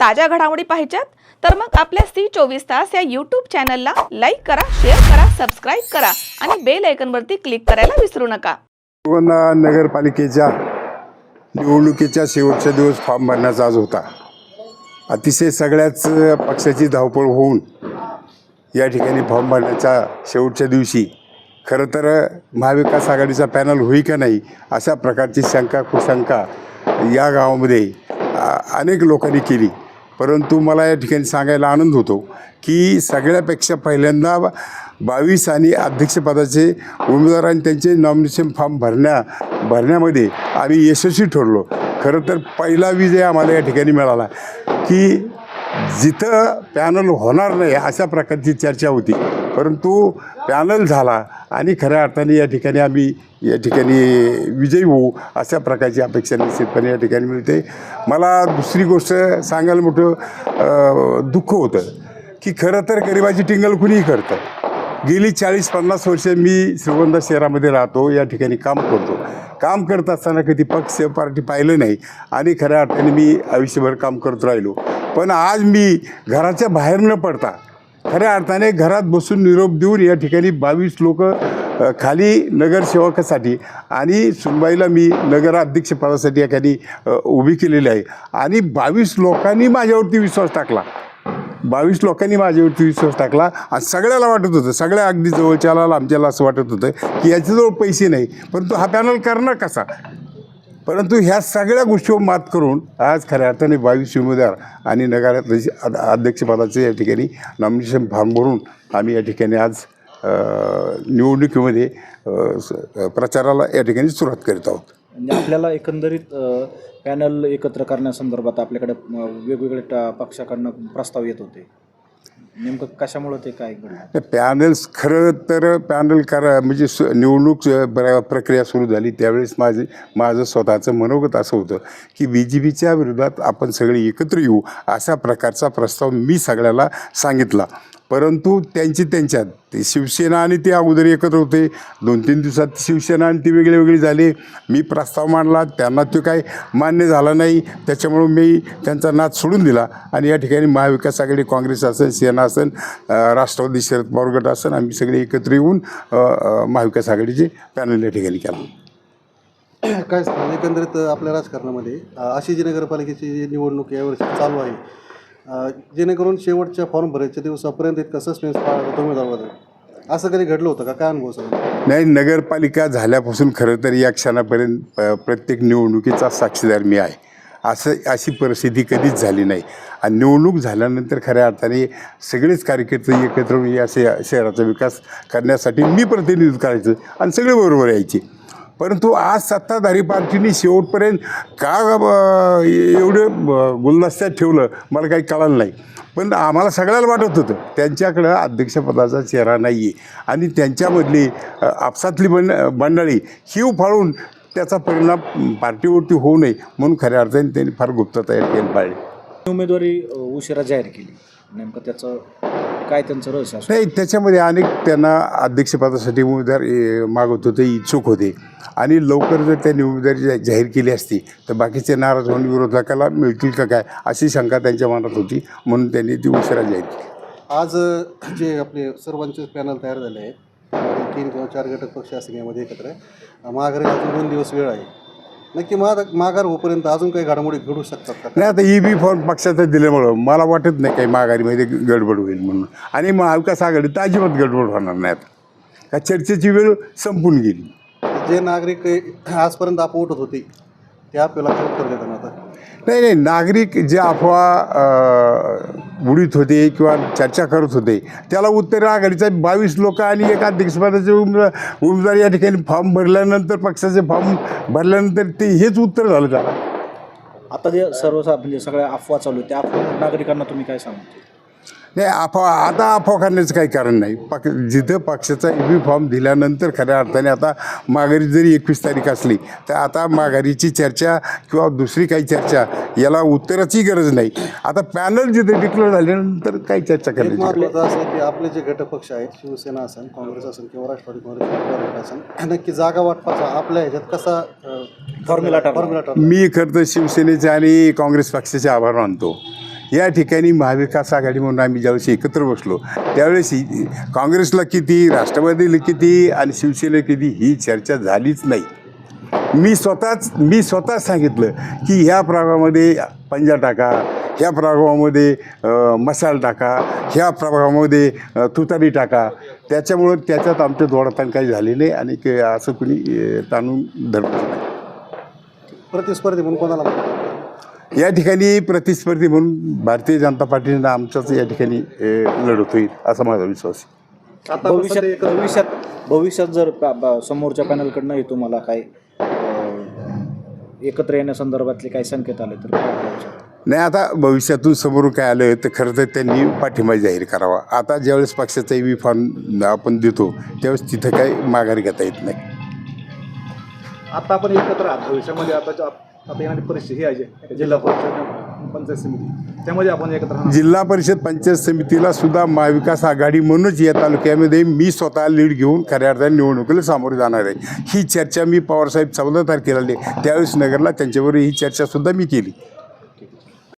ताज्या घडामोडी पाहिजेत तर मग आपल्या सी चोवीस तास या यूट्यूब चॅनलला लाईक करा शेअर करा सबस्क्राईब करा आणि बेल आयकनवरती क्लिक करायला विसरू नका. गोंदा नगरपालिकेच्या निवडणुकीच्या शेवटचा दिवस फॉर्म भरण्याचा आज होता. अतिशय सगळ्याच पक्षाची धावपळ होऊन या ठिकाणी फॉर्म भरण्याच्या शेवटच्या दिवशी खरं तर महाविकास आघाडीचा पॅनल होई का नाही अशा प्रकारची शंका कुशंका या गावामध्ये अनेक लोकांनी केली. परंतु मला या ठिकाणी सांगायला आनंद होतो की सगळ्यापेक्षा पहिल्यांदा बावीस आणि अध्यक्षपदाचे उमेदवार आणि त्यांचे नॉमिनेशन फॉर्म भरण्या भरण्यामध्ये आम्ही यशस्वी ठरलो. खरं तर पहिला विजय आम्हाला या ठिकाणी मिळाला की जिथं पॅनल होणार नाही अशा प्रकारची चर्चा होती. परंतु पॅनल झाला आणि खऱ्या अर्थाने या ठिकाणी आम्ही या ठिकाणी विजयी होऊ अशा प्रकारची अपेक्षा निश्चितपणे या ठिकाणी मिळते. मला दुसरी गोष्ट सांगायला मोठं दुःख होतं की खरं तर गरिबाची टिंगल कुणीही करतं. गेली चाळीस पन्नास वर्ष मी श्रीगोंदा शहरामध्ये राहतो या ठिकाणी काम करतो. काम करत असताना कधी पक्ष पार्टी पाहिलं नाही आणि खऱ्या अर्थाने मी आयुष्यभर काम करत राहिलो. पण आज मी घराच्या बाहेर न पडता खऱ्या अर्थाने घरात बसून निरोप देऊन या ठिकाणी बावीस लोक खाली नगरसेवकासाठी आणि सुनबाईला मी नगराध्यक्षपदासाठी या ठिकाणी उभी केलेली आहे. आणि बावीस लोकांनी माझ्यावरती विश्वास टाकला. बावीस लोकांनी माझ्यावरती विश्वास टाकला आणि सगळ्याला वाटत होतं सगळ्या अगदी जवळच्याला आमच्याला असं वाटत होतं की याच्याजवळ पैसे नाही परंतु हा पॅनल करणार कसा? परंतु ह्या सगळ्या गोष्टीवर मात करून आज खऱ्या अर्थाने बावीस उमेदवार आणि नगराध्यक्ष अध- अध्यक्षपदाचे या ठिकाणी नॉमिनेशन फॉर्म भरून आम्ही या ठिकाणी आज निवडणुकीमध्ये स- प्रचाराला या ठिकाणी सुरुवात करीत आहोत. म्हणजे आपल्याला एकंदरीत पॅनल एकत्र करण्यासंदर्भात आपल्याकडे वेगवेगळ्या पक्षाकडनं प्रस्ताव येत होते. नेमकं कशामुळं ते काय घडलं? पॅनल्स खरं तर पॅनल करा म्हणजे निवडणूक अ, प्र- प्रक्रिया सुरू झाली त्यावेळेस माझे माझं स्वतःचं मनोगत असं होतं की बी जे पीच्या विरोधात आपण सगळे एकत्र येऊ अशा प्रकारचा प्रस्ताव मी सगळ्याला सांगितला. परंतु त्यांची त्यांच्यात. ते शिवसेना आणि ते अगोदर एकत्र होते. दोन तीन दिवसात शिवसेना आणि ती वेगळे वेगळी झाले. मी प्रस्ताव मांडला. त्यांना तो काय मान्य झाला नाही. त्याच्यामुळं मी त्यांचा नाद सोडून दिला. आणि या ठिकाणी महाविकास आघाडी काँग्रेस असेल सेना असेल राष्ट्रवादी शरद पवार गट असेल आम्ही सगळे एकत्र येऊन महाविकास आघाडीचे पॅनल या ठिकाणी केला. काय एकंदरीत आपल्या राजकारणामध्ये अशी जी नगरपालिकेची निवडणूक यावर्षी चालू आहे जेणेकरून शेवटच्या फॉर्म भरायच्या दिवसापर्यंत इतका सस्पेन्स पाळला जातो असं कधी घडलं होतं का? काय अनुभव सर नाही नगरपालिका झाल्यापासून खरं तर या क्षणापर्यंत प- प्रत्येक निवडणुकीचा साक्षीदार मी आहे. असं अशी परिस्थिती कधीच झाली नाही. आणि निवडणूक झाल्यानंतर खऱ्या अर्थाने सगळेच कार्यकर्ते एकत्र येऊन या शे शहराचा विकास करण्यासाठी मी प्रतिनिधित्व करायचं आणि सगळे बरोबर यायचे. परंतु आज सत्ताधारी पार्टीने शेवटपर्यंत का एवढं गुलदस्त्यात ठेवलं मला काही कळालं नाही. पण आम्हाला सगळ्याला वाटत होतं त्यांच्याकडं अध्यक्षपदाचा चेहरा नाही आहे आणि त्यांच्यामधली आपसातली बंड मंडळी ही उफाळून त्याचा परिणाम पार्टीवरती होऊ नये म्हणून खऱ्या अर्थाने त्यांनी फार गुप्तता तयार केली पाहिजे. उमेदवारी उशिरा जाहीर केली? नेमकं त्याचं काय त्यांचं रहस्य असं नाही त्याच्यामध्ये अनेक त्यांना अध्यक्षपदासाठी उमेदवार ए, मागत होते इच्छुक होते. आणि लवकर जर त्यांनी उमेदवारी जा- जाहीर केली असती तर बाकीचे नाराज होऊन विरोधकाला मिळतील का काय अशी शंका त्यांच्या मनात होती. म्हणून त्यांनी ती उशिरा जाहीर केली. आज अ, जे आपले सर्वांचे पॅनल तयार झाले आहेत तीन किंवा चार घटक पक्ष असतील यामध्ये एकत्र आहे. माघारी अजून दोन दिवस वेळ आहे. नक्की माग माघार होईपर्यंत अजून काही घडामोडी घडू शकतात का? नाही आता ई बी फॉर्म पक्षाचं दिल्यामुळं मला वाटत नाही काही माघारीमध्ये गडबड होईल म्हणून. आणि महाविकास आघाडीत अजिबात गडबड होणार नाही आता. का चर्चेची वेळ संपून गेली. जे नागरिक आजपर्यंत आपवटत होते ते आपल्याला उत्तर देताना आता. नाही नाही नागरिक जे अफवा उडीत होते किंवा चर्चा करत होते त्याला उत्तर आघाडीचा बावीस लोक आणि एक अध्यक्षपदाचे उमेदवार उमेदवार या ठिकाणी फॉर्म भरल्यानंतर पक्षाचे फॉर्म भरल्यानंतर ते हेच उत्तर झालं त्याला. आता जे सर्व म्हणजे सगळ्या अफवा चालू आहेत त्या अफवा नागरिकांना तुम्ही काय सांगता? नाही अफवा आता अफवा करण्याचं काही कारण नाही. पक जिथं पक्षाचा ई बी फॉर्म दिल्यानंतर खऱ्या अर्थाने आता माघारी जरी एकवीस तारीख असली तर आता माघारीची चर्चा किंवा दुसरी काही चर्चा याला उत्तराची गरज नाही. आता पॅनल जिथे डिक्लेअर झाल्यानंतर काही चर्चा करायची असं की आपले जे घटक पक्ष आहेत शिवसेना असेल काँग्रेस असेल किंवा राष्ट्रवादी काँग्रेस असेल नक्की जागा वाटपाचा आपल्या ह्याच्यात कसा फॉर्म्युला. फॉर्म्युला मी खरं तर शिवसेनेचे आणि काँग्रेस पक्षाचे आभार मानतो. या ठिकाणी महाविकास आघाडी म्हणून आम्ही ज्यावेळेस एकत्र बसलो त्यावेळेस ही- काँग्रेसला किती राष्ट्रवादीला किती आणि शिवसेनेला किती ही चर्चा झालीच नाही. मी स्वतःच मी स्वतःच सांगितलं की ह्या प्रभागामध्ये पंजा टाका ह्या प्रभागामध्ये मसाल टाका ह्या प्रभागामध्ये तुतारी टाका. त्याच्यामुळं त्याच्यात आमच्या दोडाताण काही झाली नाही आणि असं कुणी ताणून धरलं नाही. प्रतिस्पर्धी म्हणून कोणाला या ठिकाणी प्रतिस्पर्धी म्हणून भारतीय जनता पार्टीनं आमच्याच या ठिकाणी लढत होईल असा माझा विश्वास आहे. आता भविष्यात भविष्यात भविष्यात जर पा- समोरच्या पॅनलकडनंही तुम्हाला काही अं, एकत्र येण्यासंदर्भातले काही संकेत आले तर काय शकतं? नाही आता भविष्यातून समोरून काय आलं तर खरं तर त्यांनी पाठिंबा जाहीर करावा. आता ज्यावेळेस पक्षाचा बी फॉर्म आपण देतो त्यावेळेस तिथं काही माघार घेता येत नाही. आता आपण एकत्र आहात भविष्यामध्ये आता आता येणारी ही आहे जिल्हा परिषद पंचायत समिती. त्यामध्ये आपण एकत्र राहणार. जिल्हा परिषद पंचायत समितीला सुद्धा महाविकास आघाडी म्हणूनच या तालुक्यामध्ये मी स्वतः लीड घेऊन खऱ्या अर्थाने निवडणुकीला सामोरे जाणार आहे. ही चर्चा मी पवारसाहेब चौदा तारखेला आले त्यावेळेस नगरला त्यांच्याबरोबर ही चर्चा सुद्धा मी केली.